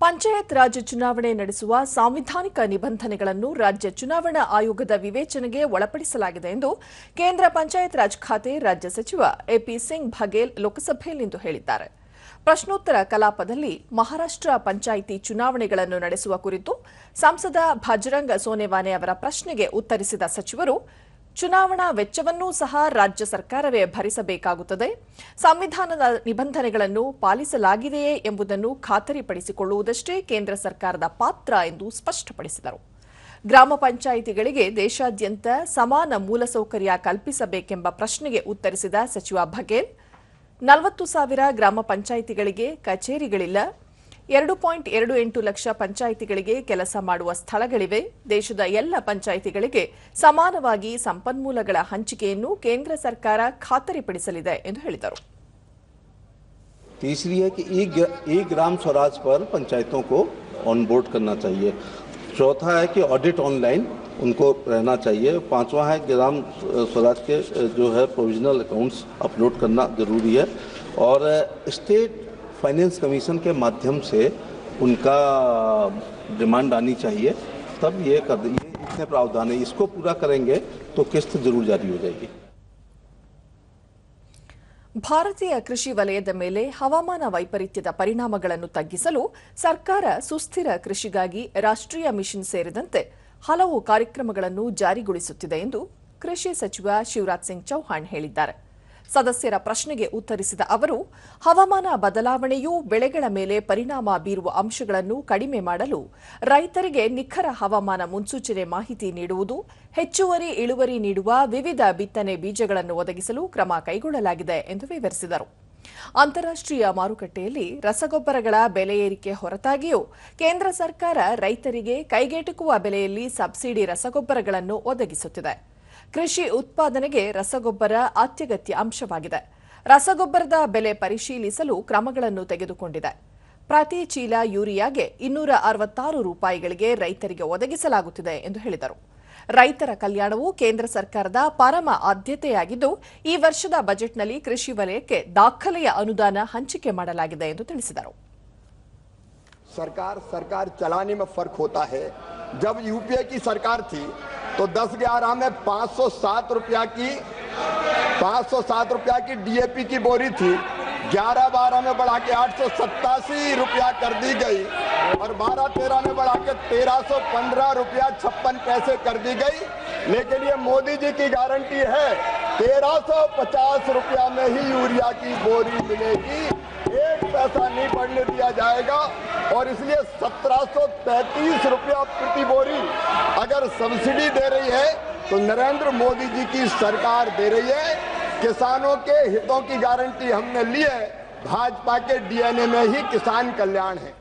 ಪಂಚಾಯತ್ ರಾಜ್ ಚುನಾವಣೆ ನಡೆಸುವ ಸಾಂವಿಧಾನಿಕ ನಿಬಂಧನೆಗಳನ್ನು ರಾಜ್ಯ ಚುನಾವಣಾ ಆಯೋಗದ ವಿವೇಚನೆಗೆ ಒಳಪಡಿಸಲಾಗಿದೆ ಎಂದು ಕೇಂದ್ರ ಪಂಚಾಯತ್ ರಾಜ್ ಖಾತೆ ರಾಜ್ಯ ಸಚಿವ ಎಪಿ ಸಿಂಗ್ ಬಘೇಲ್ ಲೋಕಸಭೆಯಲ್ಲಿಂದು ಹೇಳಿದ್ದಾರೆ. ಪ್ರಶ್ನೋತ್ತರ ಕಲಾಪದಲ್ಲಿ ಮಹಾರಾಷ್ಟ್ರ ಪಂಚಾಯಿತಿ ಚುನಾವಣೆಗಳನ್ನು ನಡೆಸುವ ಕುರಿತು ಸಂಸದ ಭಜರಂಗ ಸೋನೆವಾನೆ ಅವರ ಪ್ರಶ್ನೆಗೆ ಉತ್ತರಿಸಿದ ಸಚಿವರು ಚುನಾವಣಾ ವೆಚ್ಚವನ್ನೂ ಸಹ ರಾಜ್ಯ ಸರ್ಕಾರವೇ ಭರಿಸಬೇಕಾಗುತ್ತದೆ. ಸಂವಿಧಾನದ ನಿಬಂಧನೆಗಳನ್ನು ಪಾಲಿಸಲಾಗಿದೆಯೇ ಎಂಬುದನ್ನು ಖಾತರಿಪಡಿಸಿಕೊಳ್ಳುವುದಷ್ಟೇ ಕೇಂದ್ರ ಸರ್ಕಾರದ ಪಾತ್ರ ಎಂದು ಸ್ಪಷ್ಟಪಡಿಸಿದರು. ಗ್ರಾಮ ಪಂಚಾಯಿತಿಗಳಿಗೆ ದೇಶಾದ್ಯಂತ ಸಮಾನ ಮೂಲಸೌಕರ್ಯ ಕಲ್ಪಿಸಬೇಕೆಂಬ ಪ್ರಶ್ನೆಗೆ ಉತ್ತರಿಸಿದ ಸಚಿವ ಬಘೇಲ್, ನಲವತ್ತು ಸಾವಿರ ಗ್ರಾಮ ಪಂಚಾಯಿತಿಗಳಿಗೆ ಕಚೇರಿಗಳಿಲ್ಲ ಎರಡು ಪಾಯಿಂಟ್ ಎರಡು ಎಂಟು ಲಕ್ಷ ಪಂಚಾಯಿತಿಗಳಿಗೆ ಕೆಲಸ ಮಾಡುವ ಸ್ಥಳಗಳಿವೆ ದೇಶದ ಎಲ್ಲ ಪಂಚಾಯಿತಿಗಳಿಗೆ ಸಮಾನವಾಗಿ ಸಂಪನ್ಮೂಲಗಳ ಹಂಚಿಕೆಯನ್ನು ಕೇಂದ್ರ ಸರ್ಕಾರ ಖಾತರಿಪಡಿಸಲಿದೆ ಎಂದು ಹೇಳಿದರು तीसरी है कि ई ग्र- ई ग्राम स्वराज पर पंचायतों को ऑन बोर्ड करना चाहिए चौथा है कि ऑडिट ऑनलाइन उनको रहना चाहिए पांचवा है ग्राम स्वराज के जो है प्रोविजनल अकाउंट्स अपलोड करना जरूरी है और स्टेट फाइनेंस कमीशन के माध्यम से उनका डिमांड आनी चाहिए तब ये कर ये इतने प्रावधान है इसको पूरा करेंगे तो किस्त जरूर जारी हो जाएगी ಭಾರತೀಯ ಕೃಷಿ ವಲಯದ ಮೇಲೆ ಹವಾಮಾನ ವೈಪರೀತ್ಯದ ಪರಿಣಾಮಗಳನ್ನು ತಗ್ಗಿಸಲು ಸರ್ಕಾರ ಸುಸ್ಥಿರ ಕೃಷಿಗಾಗಿ ರಾಷ್ಟ್ರೀಯ ಮಿಷನ್ ಸೇರಿದಂತೆ ಹಲವು ಕಾರ್ಯಕ್ರಮಗಳನ್ನು ಜಾರಿಗೊಳಿಸುತ್ತಿದೆ ಎಂದು ಕೃಷಿ ಸಚಿವ ಶಿವರಾಜ್ ಸಿಂಗ್ ಚೌಹಾಣ್ ಹೇಳಿದ್ದಾರೆ ಸದಸ್ಯರ ಪ್ರಶ್ನೆಗೆ ಉತ್ತರಿಸಿದ ಅವರು, ಹವಾಮಾನ ಬದಲಾವಣೆಯು ಬೆಳೆಗಳ ಮೇಲೆ ಪರಿಣಾಮ ಬೀರುವ ಅಂಶಗಳನ್ನು ಕಡಿಮೆ ಮಾಡಲು ರೈತರಿಗೆ ನಿಖರ ಹವಾಮಾನ ಮುನ್ಸೂಚನೆ ಮಾಹಿತಿ ನೀಡುವುದು, ಹೆಚ್ಚುವರಿ ಇಳುವರಿ ನೀಡುವ ವಿವಿಧ ಬಿತ್ತನೆ ಬೀಜಗಳನ್ನು ಒದಗಿಸಲು ಕ್ರಮ ಕೈಗೊಳ್ಳಲಾಗಿದೆ ಎಂದು ವಿವರಿಸಿದರು. ಅಂತಾರಾಷ್ಟ್ರೀಯ ಮಾರುಕಟ್ಟೆಯಲ್ಲಿ ರಸಗೊಬ್ಬರಗಳ ಬೆಲೆ ಏರಿಕೆ ಹೊರತಾಗಿಯೂ ಕೇಂದ್ರ ಸರ್ಕಾರ ರೈತರಿಗೆ ಕೈಗೆಟುಕುವ ಬೆಲೆಯಲ್ಲಿ ಸಬ್ಸಿಡಿ ರಸಗೊಬ್ಬರಗಳನ್ನು ಒದಗಿಸುತ್ತಿದೆ. ಕೃಷಿ ಉತ್ಪಾದನೆಗೆ ರಸಗೊಬ್ಬರ ಅತ್ಯಗತ್ಯ ಅಂಶವಾಗಿದೆ ರಸಗೊಬ್ಬರದ ಬೆಲೆ ಪರಿಶೀಲಿಸಲು ಕ್ರಮಗಳನ್ನು ತೆಗೆದುಕೊಂಡಿದೆ ಪ್ರತಿ ಚೀಲ ಯೂರಿಯಾಗೆ ಇನ್ನೂರ ಅರವತ್ತಾರು ರೂಪಾಯಿಗಳಿಗೆ ರೈತರಿಗೆ ಒದಗಿಸಲಾಗುತ್ತಿದೆ ಎಂದು ಹೇಳಿದರು ರೈತರ ಕಲ್ಯಾಣವು ಕೇಂದ್ರ ಸರ್ಕಾರದ ಪರಮ ಆದ್ಯತೆಯಾಗಿದ್ದು ಈ ವರ್ಷದ ಬಜೆಟ್ನಲ್ಲಿ ಕೃಷಿ ವಲಯಕ್ಕೆ ದಾಖಲೆಯ ಅನುದಾನ ಹಂಚಿಕೆ ಮಾಡಲಾಗಿದೆ ಎಂದು ತಿಳಿಸಿದರು सरकार सरकार चलाने में फर्क होता है जब यूपीए की सरकार थी तो 10 ग्यारह में 507 रुपया की 507 रुपया की डीएपी की बोरी थी। 11 बारह में बढ़ा के आठ सौ सतासी रुपया कर दी गई और 12 तेरह में बढ़ा के 1315 रुपया छप्पन पैसे कर दी गई। लेकिन ये मोदी जी की गारंटी है 1350 रुपया में ही यूरिया की बोरी मिलेगी। पैसा नहीं बढ़ने दिया जाएगा। और इसलिए 1733 रुपया प्रति बोरी अगर सब्सिडी दे रही है तो नरेंद्र मोदी जी की सरकार दे रही है। किसानों के हितों की गारंटी हमने ली है। भाजपा के डीएनए में ही किसान कल्याण है।